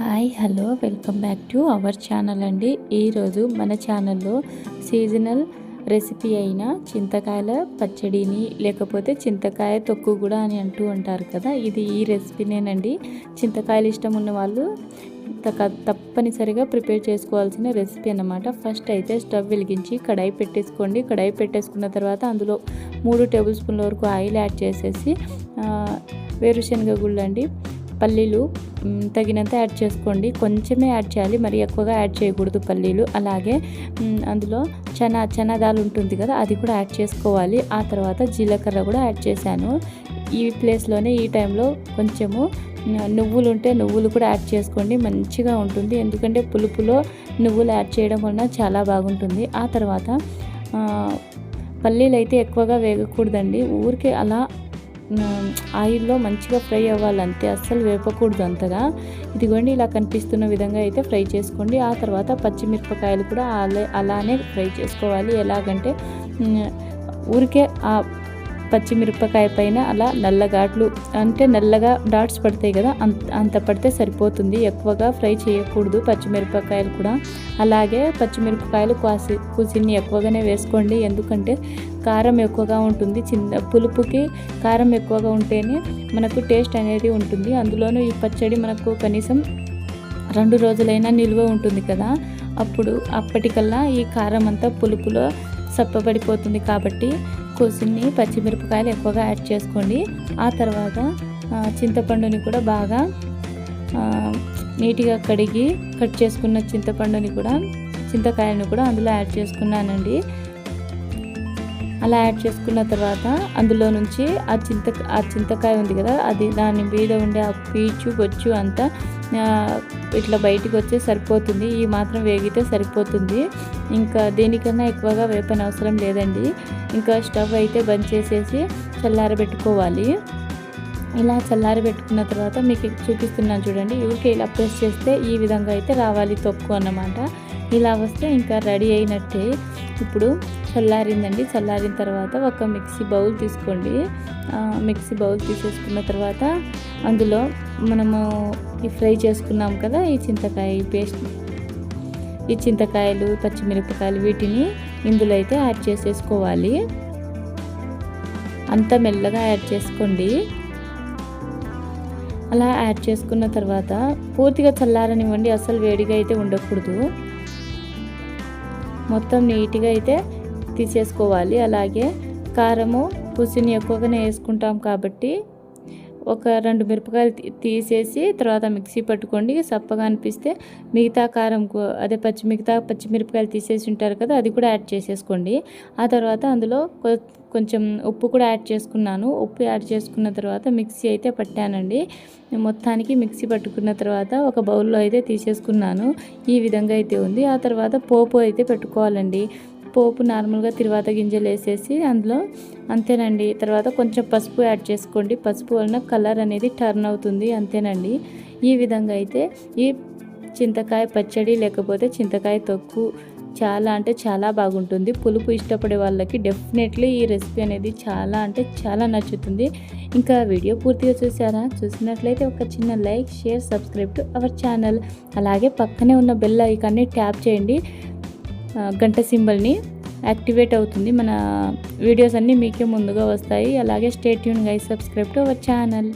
Hi hello welcome back to our channel అండి. ఈరోజు మన ఛానల్లో సీజనల్ రెసిపీ అయిన చింతకాయల పచ్చడిని లేకపోతే చింతకాయ తొక్కు కూడా అని అంటూ ఉంటారు కదా ఇది ఈ రెసిపీనేనండి. చింతకాయలు ఇష్టం ఉన్న వాళ్ళు తక- తప్పనిసరిగా ప్రిపేర్ చేసుకోవాల్సిన రెసిపీ అన్నమాట. ఫస్ట్ అయితే స్టవ్ వెలిగించి కడాయి పెట్టేసుకోండి. కడాయి పెట్టేసుకున్న తర్వాత అందులో మూడు టేబుల్ స్పూన్ల వరకు ఆయిల్ యాడ్ చేసేసి వేరుశనగ గుళ్ళు అండి పల్లీలు తగినంత యాడ్ చేసుకోండి. కొంచెమే యాడ్ చేయాలి. మరి ఎక్కువగా యాడ్ చేయకూడదు పల్లీలు. అలాగే అందులో చనా చనాదాలు ఉంటుంది కదా అది కూడా యాడ్ చేసుకోవాలి. ఆ తర్వాత జీలకర్ర కూడా యాడ్ చేశాను. ఈ ప్లేస్లోనే ఈ టైంలో కొంచెము నువ్వులు ఉంటే నువ్వులు కూడా యాడ్ చేసుకోండి. మంచిగా ఉంటుంది. ఎందుకంటే పులుపులో నువ్వులు యాడ్ చేయడం వలన చాలా బాగుంటుంది. ఆ తర్వాత పల్లీలు అయితే ఎక్కువగా వేగకూడదండి. ఊరికే అలా ఆయిల్లో మంచిగా ఫ్రై అవ్వాలి అంతే అస్సలు వేపకూడదు అంతగా. ఇదిగోండి ఇలా కనిపిస్తున్న విధంగా అయితే ఫ్రై చేసుకోండి. ఆ తర్వాత పచ్చిమిరపకాయలు కూడా అలా అలానే ఫ్రై చేసుకోవాలి. ఎలాగంటే ఊరికే ఆ పచ్చిమిరపకాయ పైన అలా నల్ల ఘాట్లు అంటే నల్లగా డాట్స్ పడతాయి కదా అంత అంత పడితే సరిపోతుంది. ఎక్కువగా ఫ్రై చేయకూడదు పచ్చిమిరపకాయలు కూడా. అలాగే పచ్చిమిరపకాయలు కాసి కూసిన్ని ఎక్కువగానే వేసుకోండి. ఎందుకంటే కారం ఎక్కువగా ఉంటుంది. చిన్న పులుపుకి కారం ఎక్కువగా ఉంటేనే మనకు టేస్ట్ అనేది ఉంటుంది. అందులోనూ ఈ పచ్చడి మనకు కనీసం రెండు రోజులైనా నిల్వ ఉంటుంది కదా. అప్పుడు అప్పటికల్లా ఈ కారం అంతా పులుపులో సప్పబడిపోతుంది కాబట్టి కొసిన్ని పచ్చిమిరపకాయలు ఎక్కువగా యాడ్ చేసుకోండి. ఆ తర్వాత చింతపండుని కూడా బాగా నీట్గా కడిగి కట్ చేసుకున్న చింతపండుని కూడా చింతకాయలను కూడా అందులో యాడ్ చేసుకున్నానండి. అలా యాడ్ చేసుకున్న తర్వాత అందులో నుంచి ఆ చింత ఆ చింతకాయ ఉంది కదా అది దాని మీద ఉండే ఆ పీచు బొచ్చు అంతా ఇట్లా బయటికి వచ్చే సరిపోతుంది. ఈ మాత్రం వేగితే సరిపోతుంది. ఇంకా దేనికన్నా ఎక్కువగా వేపన అవసరం లేదండి. ఇంకా స్టవ్ అయితే బంద్ చేసేసి చల్లారబెట్టుకోవాలి. ఇలా చల్లారబెట్టుకున్న తర్వాత మీకు చూపిస్తున్నాను చూడండి. ఊరికే ఇలా ప్రెస్ చేస్తే ఈ విధంగా అయితే రావాలి తొక్కు అన్నమాట. ఇలా వస్తే ఇంకా రెడీ అయినట్టే. ఇప్పుడు చల్లారిందండి. చల్లారిన తర్వాత ఒక మిక్సీ బౌల్ తీసుకోండి. మిక్సీ బౌల్ తీసేసుకున్న తర్వాత అందులో మనము ఈ ఫ్రై చేసుకున్నాం కదా ఈ చింతకాయ పేస్ట్. ఈ చింతకాయలు పచ్చిమిరపకాయలు వీటిని ఇందులో అయితే యాడ్ చేసేసుకోవాలి. అంత మెల్లగా యాడ్ చేసుకోండి. అలా యాడ్ చేసుకున్న తర్వాత పూర్తిగా చల్లారనివ్వండి. అసలు వేడిగా అయితే ఉండకూడదు. మొత్తం నీట్గా అయితే తీసేసుకోవాలి అలాగే కారము పుసిని ఎక్కువగానే వేసుకుంటాం కాబట్టి ఒక రెండు మిరపకాయలు తీసేసి తర్వాత మిక్సీ పట్టుకోండి. సప్పగా అనిపిస్తే మిగతా కారం అదే పచ్చి మిగతా పచ్చిమిరపకాయలు తీసేసి ఉంటారు కదా అది కూడా యాడ్ చేసేసుకోండి. ఆ తర్వాత అందులో కొ- కొంచెం ఉప్పు కూడా యాడ్ చేసుకున్నాను. ఉప్పు యాడ్ చేసుకున్న తర్వాత మిక్సీ అయితే పట్టానండి. మొత్తానికి మిక్సీ పట్టుకున్న తర్వాత ఒక బౌల్లో అయితే తీసేసుకున్నాను. ఈ విధంగా అయితే ఉంది. ఆ తర్వాత పోపు అయితే పెట్టుకోవాలండి. పోపు నార్మల్గా తిరువాత గింజలు వేసేసి అందులో అంతేనండి. తర్వాత కొంచెం పసుపు యాడ్ చేసుకోండి. పసుపు వలన కలర్ అనేది టర్న్ అవుతుంది. అంతేనండి. ఈ విధంగా అయితే ఈ చింతకాయ పచ్చడి లేకపోతే చింతకాయ తొక్కు చాలా అంటే చాలా బాగుంటుంది. పులుపు ఇష్టపడే వాళ్ళకి డెఫినెట్లీ ఈ రెసిపీ అనేది చాలా అంటే చాలా నచ్చుతుంది. ఇంకా వీడియో పూర్తిగా చూసారా? చూసినట్లయితే ఒక చిన్న like share subscribe to our channel. అలాగే పక్కనే ఉన్న బెల్ ఐకాన్ని ట్యాప్ చేయండి. గంట సింబల్ని యాక్టివేట్ అవుతుంది. మన వీడియోస్ అన్నీ మీకే ముందుగా వస్తాయి. అలాగే stay Yoon guys subscribe to our channel.